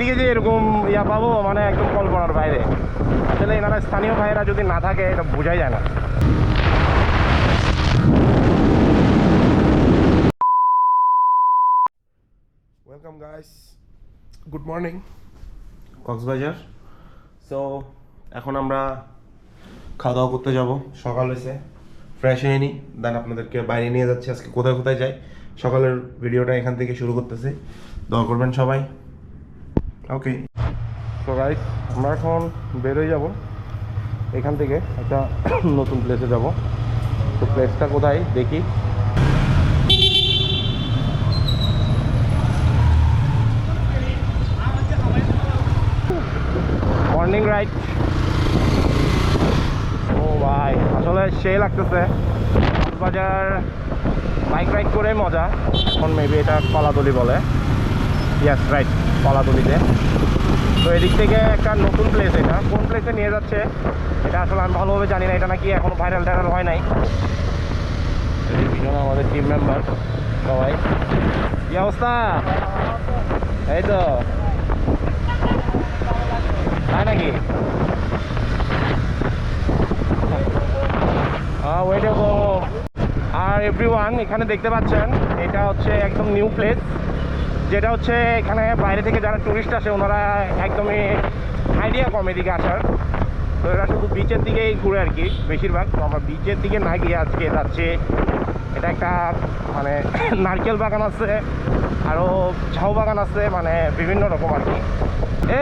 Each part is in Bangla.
এদিকে যে এরকম ইয়া পাবো মানে একদম কল্পনার বাইরে। আসলে এনারা স্থানীয় ভাইয়েরা যদি না থাকে এটা বোঝাই যায় না। Welcome guys good morning Cox's Bazar. So এখন আমরা খাওয়া দাওয়া করতে যাব। সকাল হয়েছে। ফ্রেশ হয়ে নিই দেন আপনাদেরকে বাইরে নিয়ে যাচ্ছি। আজকে কোথায় কোথায় যাই? সকালের ভিডিওটা এখান থেকে শুরু করতেছি। দোয়া করবেন সবাই। ওকে তো গাইস আমরা এখন বেরোয় যাব। এখান থেকে একটা নতুন প্লেসে যাব। তো প্লেসটা কোথায়? দেখি। মর্নিং রাইড ও, ভাই, আসলে সেই লাগতেছে। বাজার বাইক রাইড করে মজা। এখন মেবি এটা কলাতলি বলে। ইয়াস রাইট কলাতলিতে তো এদিক থেকে একটা নতুন প্লেস এটা। কোন প্লেসে নিয়ে যাচ্ছে এটা আসলে আমি ভালোভাবে জানি না। এটা নাকি এখনও ভাইরাল টাইরাল হয় নাই। পিছনে আমাদের টিম মেম্বার সবাই। কি অবস্থা? এই তো। তাই নাকি? ওয়েটে আর এভরিওয়ান এখানে দেখতে পাচ্ছেন এটা হচ্ছে একদম নিউ প্লেস যেটা হচ্ছে এখানে বাইরে থেকে যারা টুরিস্ট আসে, ওনারা একদমই আইডিয়া কম এদিকে আসার। তো এরা শুধু বিচের দিকেই ঘুরে আর কি, বেশিরভাগ। তো আমরা বিচের দিকে না গিয়ে আজকে যাচ্ছি। এটা একটা মানে নারকেল বাগান আছে আরও ঝাউ বাগান আছে মানে বিভিন্ন রকম আর কি।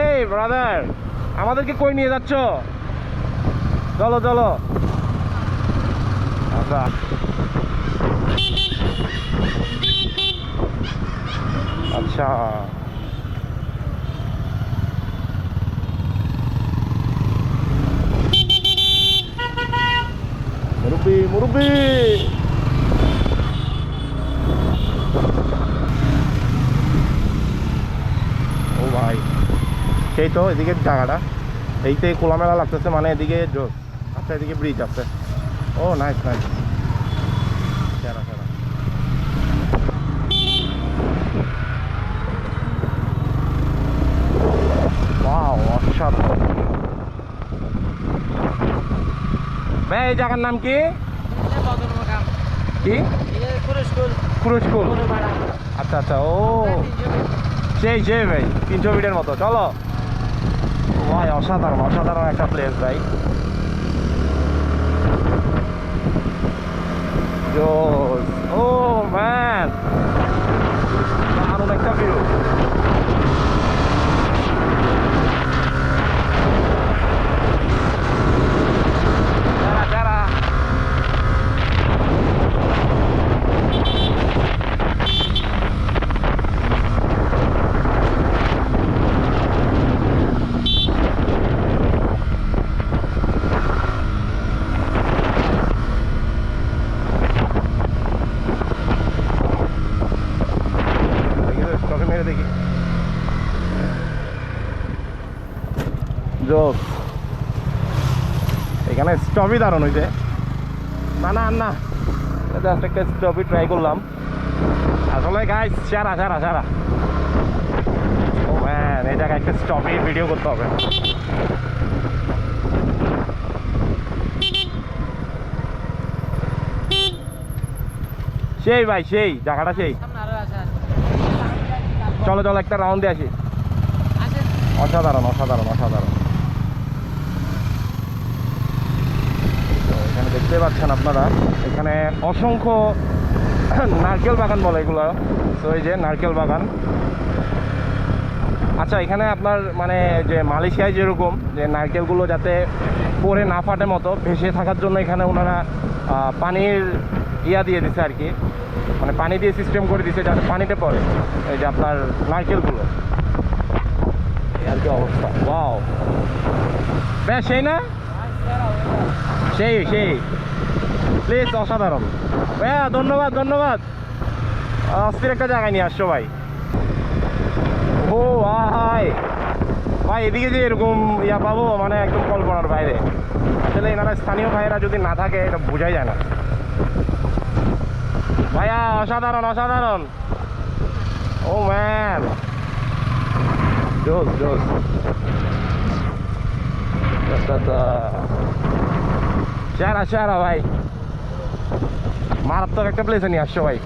এই ব্রাদার আমাদেরকে কই নিয়ে যাচ্ছ? চলো চলো। আচ্ছা। আচ্ছা। মুরব্বি মুরব্বি। ও ভাই, সেই তো এদিকে জায়গাটা। এইতে খোলামেলা লাগতেছে মানে এদিকে জোস আচ্ছা এদিকে ব্রিজ আছে। ও নাইস নাইস সেরা সেরা অসাধারণ ভাই, এই জায়গার নাম কি? কি? কুরুশকুল আচ্ছা আচ্ছা ও। সেই সেই ভাই, তিনশো মিটার মতো। চলো। ভাই, অসাধারণ অসাধারণ একটা প্লেস ভাই জোস ও ম্যান দারুণ একটা ভিউ যারা যারা দেখি তো স্টপে মেরে দেখি জোস এখানে স্টপই দারুণ হয়েছে। না না না। জাস্ট একটা স্টপই ট্রাই করলাম। আসলে গাইস সারা সারা সারা। ও ম্যান এই জায়গায় একটা স্টপই ভিডিও করতে হবে। সেই ভাই সেই জায়গাটা সেই। চলো চলো একটা রাউন্ড আসি। অসাধারণ অসাধারণ অসাধারণ তো এখানে দেখতে পাচ্ছেন আপনারা। এখানে অসংখ্য নারকেল বাগান বলে এগুলো। তো এই যে নারকেল বাগান। আচ্ছা এখানে আপনার মানে যে মালয়েশিয়ায় যেরকম, যে নারকেলগুলো যাতে পরে না ফাটে মতো, ভেসে থাকার জন্য এখানে ওনারা পানির ইয়া দিয়ে দিছে আর কি। মানে পানি দিয়ে সিস্টেম করে দিছে যাতে পানিতে পড়ে। এই যে আপনার নারকেলগুলো। আর কি অবস্থা। ওয়াও বেশ সেই না? সেই সেই। প্লিজ অসাধারণ। হ্যাঁ ধন্যবাদ ধন্যবাদ। অস্থির একটা জায়গায় নিয়ে আসছো ভাই। ও ভাই ভাই, এদিকে যে এরকম ইয়া পাবো মানে একদম কল্পনার বাইরে। আসলে এনারা স্থানীয় ভাইয়েরা যদি না থাকে, এটা বোঝাই যায় না। ভাইয়া, অসাধারণ অসাধারণ। Oh, man. জোস জোস। সেরা সেরা ভাই মারাত্মক একটা প্লেসে নিয়ে আসছো ভাই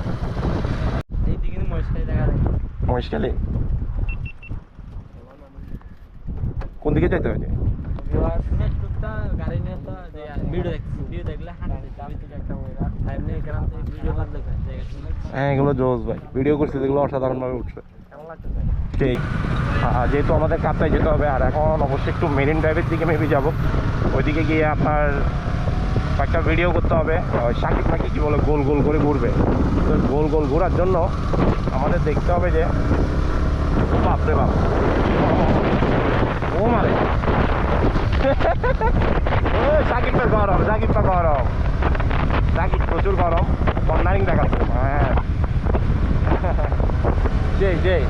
মহেশখালী। কোন দিকে যাইতে হবে? হ্যাঁ এগুলো জোস ভাই ভিডিও করছি, যেগুলো অসাধারণভাবে উঠছে। লাগতেছে যেহেতু আমাদের কাপ্তায় যেতে হবে, আর এখন অবশ্যই একটু মেরিন ড্রাইভের দিকে মেবি যাব। ওইদিকে গিয়ে আপনার একটা ভিডিও করতে হবে। সাকিব নাকি কী বলে, গোল গোল করে ঘুরবে। তো গোল গোল ঘোরার জন্য আমাদের দেখতে হবে যে, বাপরে বাপ। ও মারে সাকিবটা গরম সাকিবটা গরম। সাকিব প্রচুর গরম। কর্নারিং দেখাচ্ছে। হ্যাঁ। যেই যেই।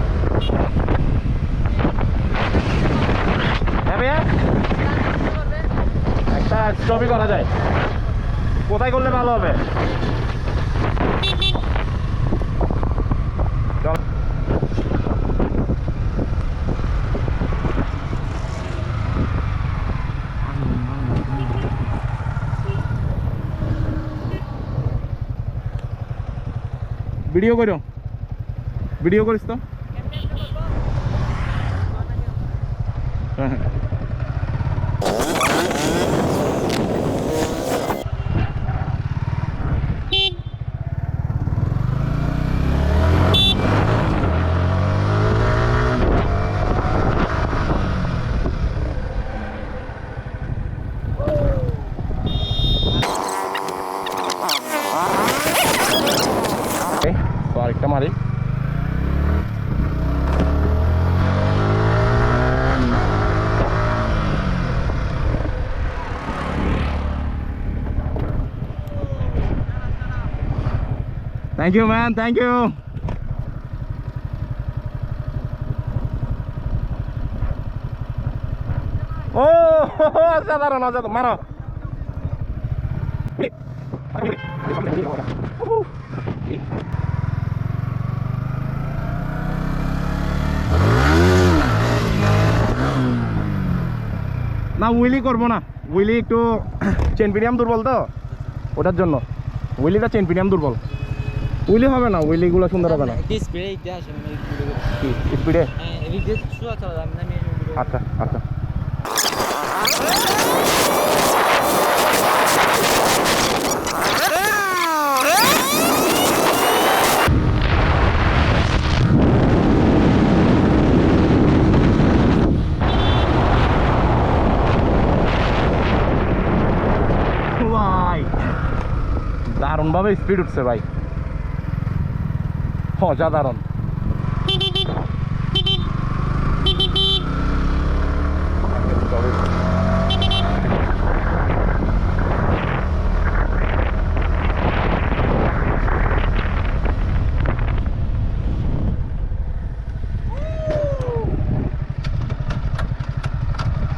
একটা ছবি করা যায়। কোথায় করলে ভালো হবে? ভিডিও করো। ভিডিও করিস তো? হ্যাঁ। তো আরেকটা মারি thank you man thank you ও অসাধারণ অসাধারণ মারো না উইলি করব না। উইলি একটু চেন পিডিয়াম দুর্বল তো ওটার জন্য। উইলিটা চেন পিডিয়াম দুর্বল। উইলি হবে না উইলিগুলো সুন্দর হবে না। স্পিডে আচ্ছা আসে মানে ভিডিও কি স্পিডে হ্যাঁ এদিক দিয়ে সোজা চলা যাবে না আমি ভিডিও আচ্ছা আচ্ছা ভাই দারুণভাবে স্পিড উঠছে ভাই অসাধারণ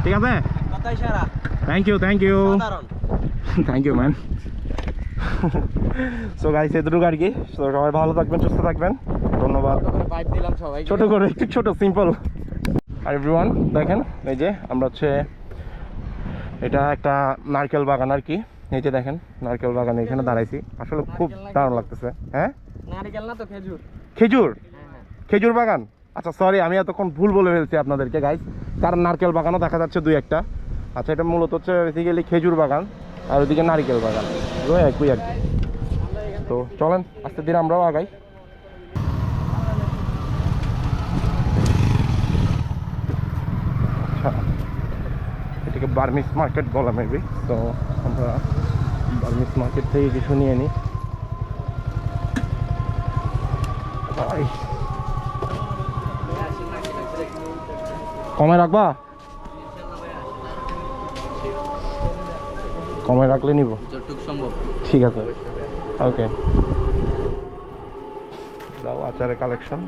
ঠিক আছে কথা ইশারা থ্যাংক ইউ থ্যাংক ইউ সাধারণ thank you man so guys এতটুকু আর কি। তো সবাই ভালো থাকবেন সুস্থ থাকবেন। ধন্যবাদ। ছোট করে একটু ছোট সিম্পল আর এভরিওয়ান দেখেন এই যে আমরা হচ্ছে এটা একটা নারকেল বাগান আর কি। এই যে দেখেন নারকেল বাগান এখানে দাঁড়াইছি। আসলে খুব দারুণ লাগতেছে হ্যাঁ? নারকেল না তো খেজুর। খেজুর? হ্যাঁ হ্যাঁ। খেজুর বাগান? আচ্ছা সরি আমি এতক্ষণ ভুল বলে ফেলছি আপনাদেরকে গাইস কারণ নারকেল বাগানও দেখা যাচ্ছে দুই একটা। আচ্ছা এটা মূলত হচ্ছে বেসিক্যালি খেজুর বাগান। আর ওইদিকে নারকেল বাগান। ওই একই আর কি। তো চলেন আস্তে দিন আমরাও আগাই। এটাকে বার্মিস মার্কেট বলা মেবি তো আমরা বার্মিস মার্কেট থেকে কিছু নিয়ে নিই কমে রাখবা? কমে রাখলে নিব? যতটুকু সম্ভব। ঠিক আছে। ওকে। দাও আচারের কালেকশন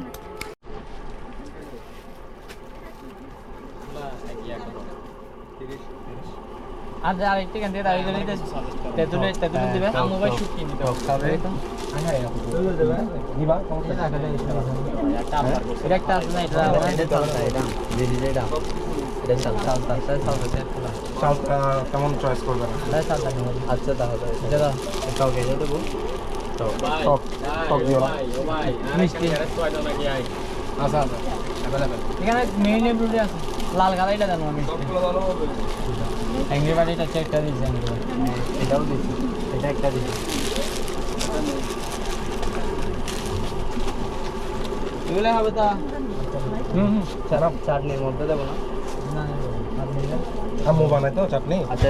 আর আরেকটা কেন দিয়ে দাঁড়িয়ে দাঁড়িয়ে তেতুলে তেতুলে দিবে। আমু ভাই শুকিয়ে নিতে হবে। নিবা এটা একটা আছে না এটা এটা চলতা এটা দিদি এটা। এটা চলতা চলতা চলতা চলতা চাল আহ, কেমন চয়েস করবে না আচ্ছা তাহলে। দাও। এটাও দেবো। টক টক দিও। না মিষ্টি। আচ্ছা আচ্ছা। এখানে মেইন ব্লুটি আছে। লাল কালারটা দেন মিষ্টি। অ্যাংরি বাড়িটা চেকটা দিয়েছি এটাও দিয়েছি। এটা একটা দিয়েছি। এগুলো হবে তা? হুম হুম। চাটনির মধ্যে দেবো না। না আম্মু বানাই তো চাটনি আচ্ছা